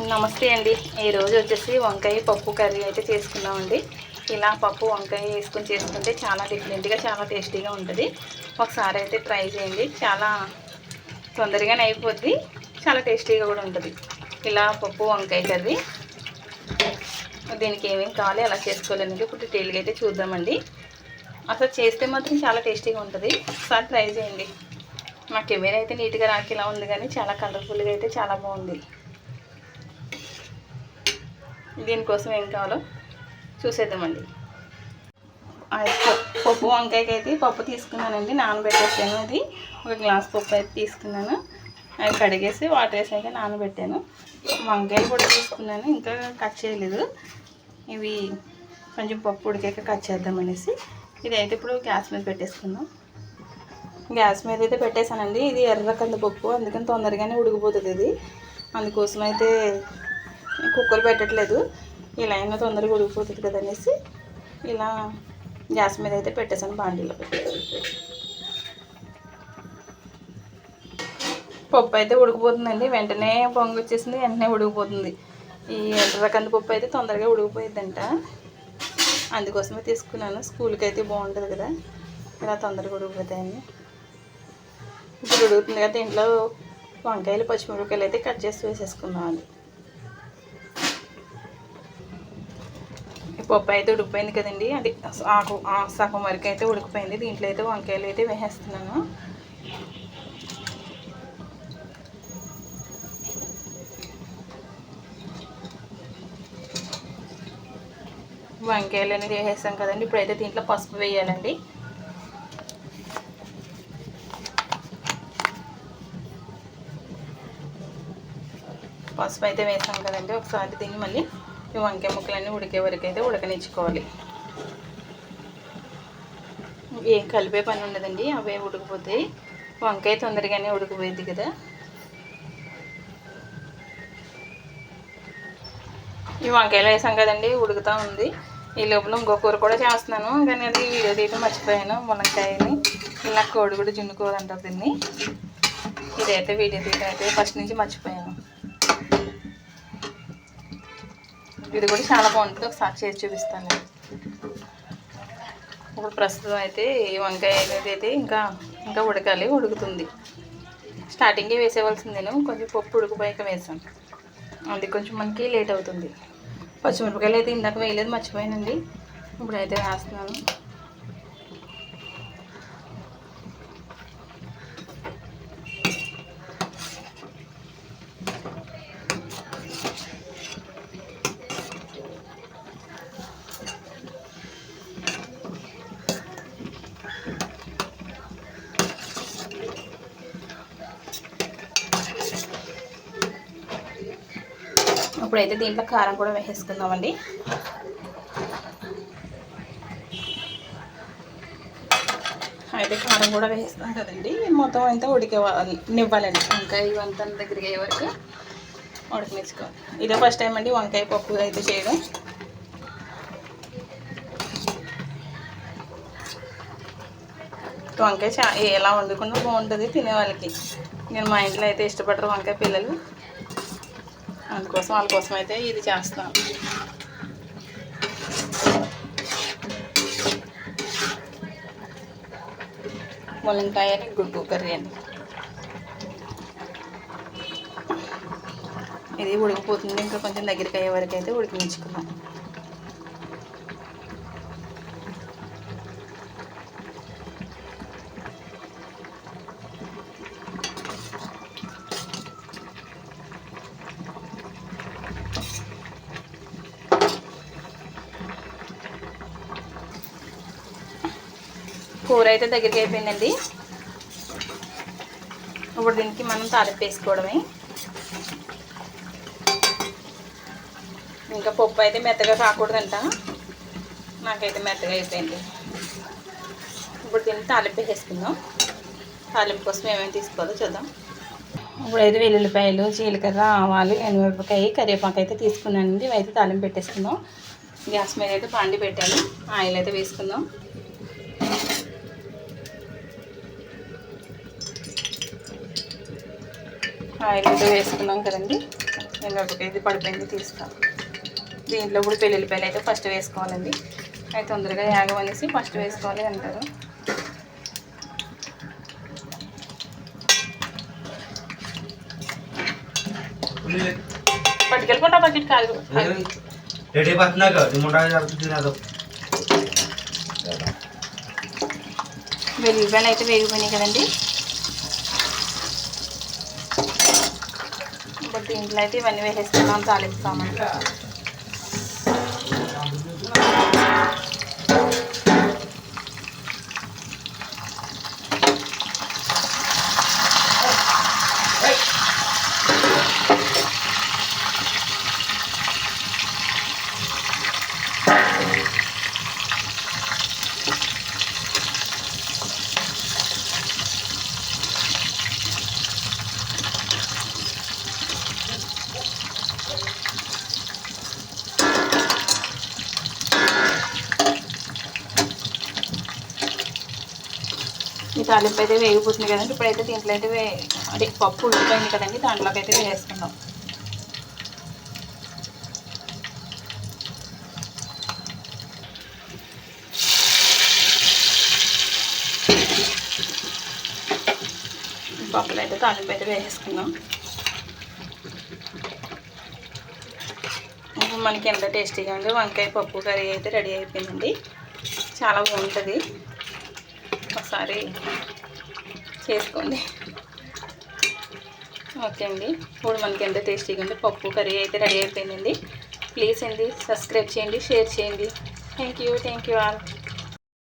నమస్తే అండి. ఈరోజు వచ్చేసి వంకాయ పప్పు కర్రీ అయితే చేసుకున్నామండి. ఇలా పప్పు వంకాయ వేసుకొని చేసుకుంటే చాలా డిఫరెంట్గా చాలా టేస్టీగా ఉంటుంది. ఒకసారి అయితే ట్రై చేయండి. చాలా తొందరగానే అయిపోద్ది. చాలా టేస్టీగా కూడా ఉంటుంది. ఇలా పప్పు వంకాయ కర్రీ. దీనికి ఏమేమి కావాలి అలా చేసుకోవాలని ఇప్పుడు డీటెయిల్గా అయితే చూద్దామండి. అసలు చేస్తే మాత్రం చాలా టేస్టీగా ఉంటుంది. ఒకసారి ట్రై చేయండి. మా కెమెరా అయితే నీట్గా రాకేలా ఉంది కానీ చాలా కలర్ఫుల్గా అయితే చాలా బాగుంది. దీనికోసం ఏం కావాలో చూసేద్దామండి. పప్పు- వంకాయకి అయితే పప్పు తీసుకున్నానండి నానబెట్టేసాను అది. ఒక గ్లాస్ పప్పు అయితే తీసుకున్నాను. అవి కడిగేసి వాటర్ వేసి అయితే నానబెట్టాను. వంకాయలు కూడా తీసుకున్నాను ఇంకా కట్ చేయలేదు. ఇవి కొంచెం పప్పు ఉడికాక కట్ చేద్దామనేసి ఇది అయితే ఇప్పుడు గ్యాస్ మీద పెట్టేసుకుందాం. గ్యాస్ మీద అయితే పెట్టేశానండి. ఇది ఎర్ర కందిపప్పు అందుకని తొందరగానే ఉడికిపోతుంది ఇది అందుకోసం అయితే కుక్కలు పెట్టట్లేదు. ఇలా అయినా తొందరగా ఉడికిపోతుంది కదా ఇలా గ్యాస్ మీద అయితే పెట్టేశాను బాండీలో. పప్పు అయితే ఉడికిపోతుందండి. వెంటనే పొంగి వచ్చేసింది వెంటనే ఉడికిపోతుంది. ఈ ఎర్ర కందిపప్పు అయితే తొందరగా ఉడికిపోయిద్దంట. అందుకోసమే తీసుకున్నాను. స్కూల్కి అయితే బాగుంటుంది కదా. ఇలా తొందరగా ఉడికిపోతాయని. ఇప్పుడు ఉడుకుతుంది కదా దీంట్లో వంకాయలు పచ్చిమిరపకాయలు అయితే కట్ చేసి వేసేసుకున్నాను పప్పు అయితే ఉడికిపోయింది కదండి. అది ఆకు ఆ సగం వరకు అయితే ఉడికిపోయింది. దీంట్లో అయితే వంకాయలు అయితే వేసేస్తున్నాను. వంకాయలు అనేది వేసేస్తాం కదండి. ఇప్పుడైతే దీంట్లో పసుపు వేయాలండి. పసుపు అయితే వేసాం కదండి. ఒకసారి దీన్ని మళ్ళీ ఈ వంకాయ ముక్కలన్నీ ఉడికే వరకు అయితే ఉడకనిచ్చుకోవాలి. ఏం కలిపే పని ఉండదండి అవే ఉడికిపోతాయి. వంకాయ తొందరగానే ఉడికిపోయింది కదా. ఈ వంకాయలు వేసాం కదండి ఉడుకుతూ ఉంది. ఈ లోపల ఇంకో కూర కూడా చేస్తున్నాను కానీ అది వీడియో తీయడం మర్చిపోయాను మునక్కాయని. ఇలా కోడి కూడా జున్నుకోవాలి అంటారు దీన్ని. ఇదైతే వీడియో తీయడం అయితే ఫస్ట్ నుంచి మర్చిపోయాను. ఇది కూడా చాలా బాగుంటుంది. ఒకసారి చేసి చూపిస్తాను. ఇప్పుడు ప్రస్తుతం అయితే ఈ వంకాయ అనేది అయితే ఇంకా ఇంకా ఉడకాలి ఉడుకుతుంది. స్టార్టింగే వేసేవలసింది నేను కొంచెం పప్పు ఉడికిపోయాక వేసాను అది కొంచెం మనకి లేట్ అవుతుంది. పచ్చిమిరపకాయలు అయితే ఇందాక వేయలేదు మర్చిపోయానండి. ఇప్పుడైతే వేస్తున్నాను. ఇప్పుడైతే దీంట్లో కారం కూడా వేసేసుకుందామండి. అయితే కారం కూడా వేస్తాం కదండి మొత్తం అంతా ఉడికే నివ్వాలండి. వంకాయ ఇవంతా దగ్గరికి అయ్యే వరకు ఉడకనిచ్చుకోవాలి ఇదే ఫస్ట్ టైం అండి వంకాయ పప్పు అయితే చేయడం. వంకాయ చా ఎలా వండుకున్నా బాగుంటుంది తినే వాళ్ళకి నేను మా ఇంట్లో అయితే ఇష్టపడరు వంకాయ పిల్లలు. అందుకోసం వాళ్ళ కోసం అయితే ఇది చేస్తాను ములంకాయ గుడ్డు కర్రీ అండి. ఇది ఉడికిపోతుంది. ఇంకా కొంచెం దగ్గరికి అయ్యే వరకు అయితే ఉడికించుకున్నాం కూర అయితే దగ్గరికి అయిపోయిందండి. ఇప్పుడు దీనికి మనం తాలింపు వేసుకోవడమే. ఇంకా పప్పు అయితే మెత్తగా కాకూడదంట. నాకైతే మెత్తగా అయిపోయింది. ఇప్పుడు దీన్ని తాలింపు వేసుకుందాం తాలింపు కోసం ఏమేమి తీసుకోవాలో చూద్దాం. ఇప్పుడైతే వెల్లుల్లిపాయలు జీలకర్ర ఆవాలు ఎనిమిరపకాయ కరివేపాకు అయితే తీసుకున్నానండి. ఇవైతే అయితే తాలింపు పెట్టేసుకుందాం. గ్యాస్ మీద అయితే పాండి పెట్టాను. ఆయిల్ అయితే వేసుకుందాం. ఆయిల్ కూడా వేసుకున్నాం కదండి. ఒక ఇది పడిపోయింది తీస్తాం. దీంట్లో కూడా పెళ్ళిపాయలు అయితే ఫస్ట్ వేసుకోవాలండి. అయితే తొందరగా యాగం అనేసి ఫస్ట్ వేసుకోవాలి అంటారు. పట్టుకెళ్ళిపోతా బకెట్ కాదు. రెడీ పట్టినాక అయితే వేగిపోయినాయి కదండి. దీంట్లో అయితే ఇవన్నీ వేసేస్తున్నాం తాలింపుతామండి ఈ తాలింపు అయితే వేగిపోతుంది కదండి. ఇప్పుడైతే దీంట్లో అయితే వే అదే పప్పు ఉడిపోయింది కదండి. దాంట్లోకి అయితే వేసుకుందాం పప్పులు అయితే తాలింపు అయితే వేసేసుకుందాం. మనకి ఎంత టేస్టీగా ఉంది వంకాయ పప్పు కర్రీ అయితే రెడీ అయిపోయిందండి. చాలా బాగుంటుంది. ఒకసారి చేసుకోండి. ఓకే అండి. ఇప్పుడు మనకి ఎంత టేస్టీగా ఉంది పప్పు కర్రీ అయితే రెడీ అయిపోయిందండి. ప్లీజ్ అండి సబ్స్క్రైబ్ చేయండి షేర్ చేయండి. Thank you thank you all.